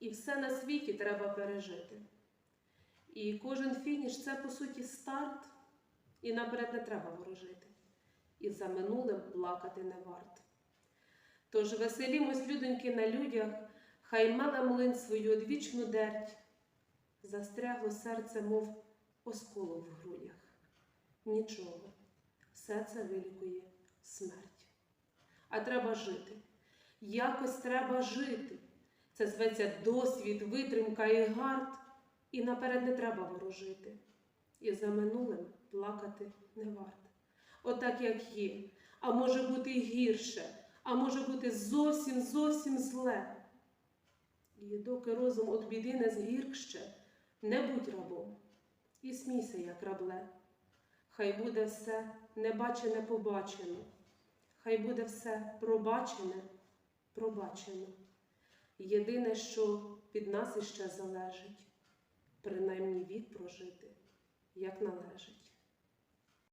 і все на світі треба пережити. І кожен фініш це, по суті, старт, і наперед не треба ворожити. І за минулим плакати не варт. Тож веселімось, людоньки, на людях, хай меле млин свою одвічну дерть, застрягло серце, мов осколок в грудях. Нічого, все це вилікує смерть. А треба жити. Якось треба жити. Це зветься досвід, витримка і гард, і наперед не треба ворожити. І за минулим плакати не варт. Отак, як є, а може бути гірше, а може бути зовсім зовсім зле. І доки розум от біди не згіркще, не будь рабом і смійся, як рабле. Хай буде все небачене побачено, хай буде все пробачене, пробачено. Єдине, що від нас іще залежить, принаймні від прожити, як належить.